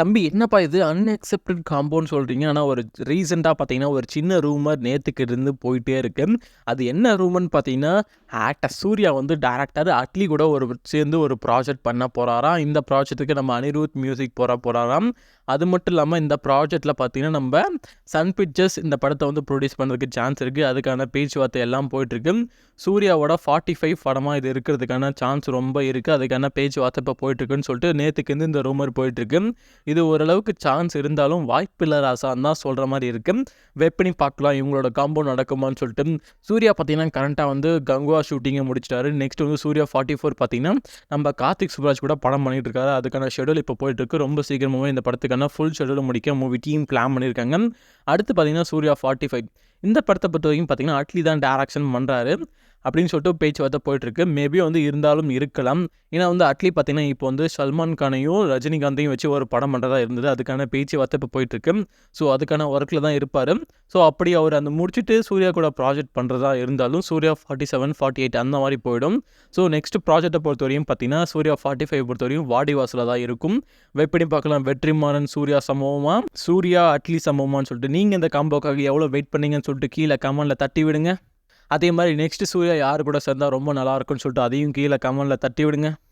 தம்பி என்னப்பா இது? அன்அக்செப்டட் காம்பவுண்ட் சொல்கிறீங்க ஆனால் ஒரு ரீசெண்டாக பார்த்தீங்கன்னா ஒரு சின்ன ரூமர் நேற்றுக்கு இருந்து போயிட்டே இருக்கு. அது என்ன ரூமர்னு பார்த்தீங்கன்னா ஆக்டர் சூர்யா வந்து டேரக்டர் அட்லி கூட ஒரு சேர்ந்து ஒரு ப்ராஜெக்ட் பண்ண போகிறாராம் இந்த ப்ராஜெக்ட்டுக்கு நம்ம அனிருத் மியூசிக் போகிற போகிறாராம் அது மட்டும் இல்லாமல் இந்த ப்ராஜெக்டில் பார்த்தீங்கன்னா நம்ம சன் பிக்சர்ஸ் இந்த படத்தை வந்து ப்ரொடியூஸ் பண்ணுறதுக்கு சான்ஸ் இருக்குது அதுக்கான பேச்சுவார்த்தை எல்லாம் போயிட்டுருக்கு. சூர்யாவோட ஃபார்ட்டி ஃபைவ் படமாக இது இருக்கிறதுக்கான சான்ஸ் ரொம்ப இருக்குது அதுக்கான பேச்சுவார்த்தை இப்போ போயிட்டுருக்குன்னு சொல்லிட்டு நேற்றுக்கு இந்த ரூமர் போயிட்டுருக்கு. இது ஓரளவுக்கு சான்ஸ் இருந்தாலும் வாய்ப்பில்லை ராசான்னு தான் சொல்கிற மாதிரி இருக்குது வெயிட் பண்ணி பார்க்கலாம் இவங்களோட காம்பவுண்ட் நடக்குமான்னு சொல்லிட்டு. சூர்யா பார்த்தீங்கன்னா கரண்ட்டாக வந்து கங்குவா ஷூட்டிங்கை முடிச்சிட்டாரு. நெக்ஸ்ட் வந்து சூர்யா ஃபார்ட்டி ஃபோர் பார்த்தீங்கன்னா நம்ம கார்த்திக் சுப்ராஜ் கூட படம் பண்ணிட்டு இருக்காரு. அதுக்கான ஷெடியூல் இப்போ போயிட்டுருக்கு ரொம்ப சீக்கிரமாகவே இந்த படத்துக்கான ஃபுல் ஷெடியூல் முடிக்க மூவி டீம் பிளான் பண்ணியிருக்காங்க. அடுத்து பார்த்தீங்கன்னா சூர்யா ஃபார்ட்டி ஃபைவ் இந்த படத்தை பொறுத்த வரைக்கும் பார்த்தீங்கன்னா அட்லி தான் டேரக்ஷன் பண்ணுறாரு அப்படின்னு சொல்லிட்டு பேச்சுவார்த்தை போயிட்டுருக்கு. மேபி வந்து இருந்தாலும் இருக்கலாம். ஏன்னா வந்து அட்லி பார்த்தீங்கன்னா இப்போ வந்து சல்மான் கானையும் ரஜினிகாந்தையும் வச்சு ஒரு படம் பண்ணுறதா இருந்தது. அதுக்கான பேச்சுவார்த்தை இப்போ போயிட்டுருக்கு. ஸோ அதுக்கான ஒர்க்கில் தான் இருப்பார். ஸோ அப்படி அவர் அந்த முடிச்சுட்டு சூர்யா கூட ப்ராஜெக்ட் பண்ணுறதா இருந்தாலும் Suriya forty seven forty eight அந்த மாதிரி போயிடும். ஸோ நெக்ஸ்ட் ப்ராஜெக்ட்டை பொறுத்தவரையும் பார்த்தீங்கன்னா சூர்யா ஃபார்ட்டி ஃபைவ் பொறுத்தவரையும் வாடிவாசில் தான் இருக்கும். எப்படி பார்க்கலாம். வெற்றிமாறன் சூர்யா சம்பவமா சூர்யா அட்லி சம்பவமானு சொல்லிட்டு. நீங்கள் இந்த காம்போக்காக எவ்வளோ வெயிட் பண்ணீங்கன்னு சொல்லிட்டு கீழே கமெண்டில் தட்டி விடுங்க. அதே மாதிரி நெக்ஸ்ட்டு சூர்யா யார் கூட சேர்ந்தால் ரொம்ப நல்லா இருக்கும்னு சொல்லிட்டு அதையும் கீழே கமெண்டில் தட்டி விடுங்க